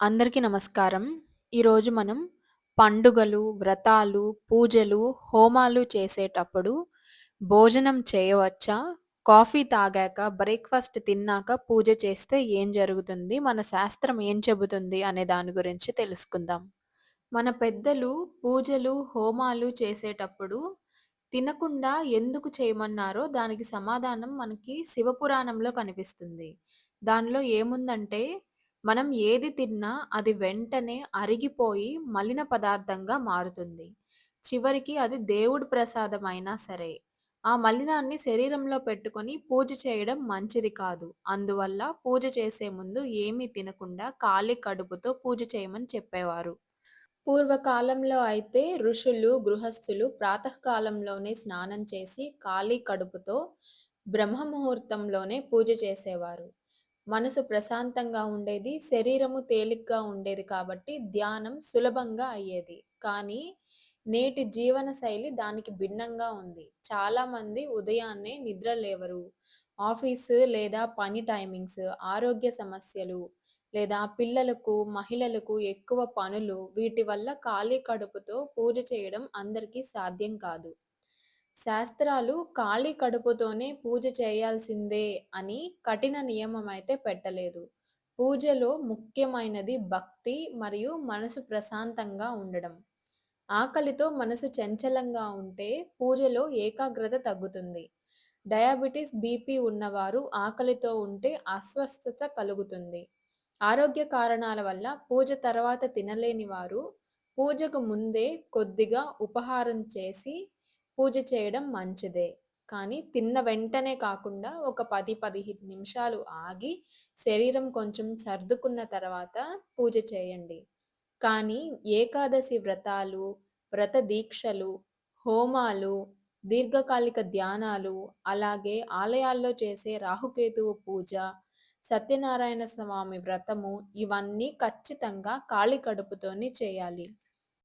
అందరికీ నమస్కారం. ఈరోజు మనం పండుగలు, వ్రతాలు, పూజలు, హోమాలు చేసేటప్పుడు భోజనం చేయవచ్చా? కాఫీ తాగాక, బ్రేక్‌ఫాస్ట్ తిన్నాక పూజ చేస్తే ఏం జరుగుతుంది? మన శాస్త్రం ఏం చెబుతుంది? అనే దాని గురించి తెలుసుకుందాం. మన పెద్దలు పూజలు, హోమాలు చేసేటప్పుడు తినకుండా ఎందుకు చేయమన్నారో దానికి సమాధానం మనకి శివపురాణంలో కనిపిస్తుంది. దానిలో ఏముందంటే మనం ఏది తిన్నా అది వెంటనే అరిగిపోయి మలిన పదార్థంగా మారుతుంది. చివరికి అది దేవుడి ప్రసాదం అయినా సరే, ఆ మలినాన్ని శరీరంలో పెట్టుకొని పూజ చేయడం మంచిది కాదు. అందువల్ల పూజ చేసే ముందు ఏమీ తినకుండా ఖాళీ కడుపుతో పూజ చేయమని చెప్పేవారు. పూర్వకాలంలో అయితే ఋషులు, గృహస్థులు ప్రాతకాలంలోనే స్నానం చేసి ఖాళీ కడుపుతో బ్రహ్మముహూర్తంలోనే పూజ చేసేవారు. మనసు ప్రశాంతంగా ఉండేది. శరీరము తేలిగ్గా ఉండేది కాబట్టి ధ్యానం సులభంగా అయ్యేది. కానీ నేటి జీవన శైలి దానికి భిన్నంగా ఉంది. చాలామంది ఉదయాన్నే నిద్ర లేవరు. ఆఫీసు లేదా పని టైమింగ్స్, ఆరోగ్య సమస్యలు లేదా పిల్లలకు, మహిళలకు ఎక్కువ పనులు వీటి వల్ల ఖాళీ కడుపుతో పూజ చేయడం అందరికీ సాధ్యం కాదు. శాస్త్రాలు ఖాళీ కడుపుతోనే పూజ చేయాల్సిందే అని కఠిన నియమం అయితే పెట్టలేదు. పూజలో ముఖ్యమైనది భక్తి మరియు మనసు ప్రశాంతంగా ఉండడం. ఆకలితో మనసు చంచలంగా ఉంటే పూజలో ఏకాగ్రత తగ్గుతుంది. డయాబెటీస్ బీపీ ఉన్నవారు ఆకలితో ఉంటే అస్వస్థత కలుగుతుంది. ఆరోగ్య కారణాల వల్ల పూజ తర్వాత తినలేని వారు పూజకు ముందే కొద్దిగా ఉపహారం చేసి పూజ చేయడం మంచిదే. కానీ తిన్న వెంటనే కాకుండా ఒక 10, 15 నిమిషాలు ఆగి శరీరం కొంచెం సర్దుకున్న తర్వాత పూజ చేయండి. కానీ ఏకాదశి వ్రతాలు, వ్రత దీక్షలు, హోమాలు, దీర్ఘకాలిక ధ్యానాలు, అలాగే ఆలయాల్లో చేసే రాహుకేతువు పూజ, సత్యనారాయణ స్వామి వ్రతము ఇవన్నీ ఖచ్చితంగా ఖాళీ కడుపుతోనే చేయాలి.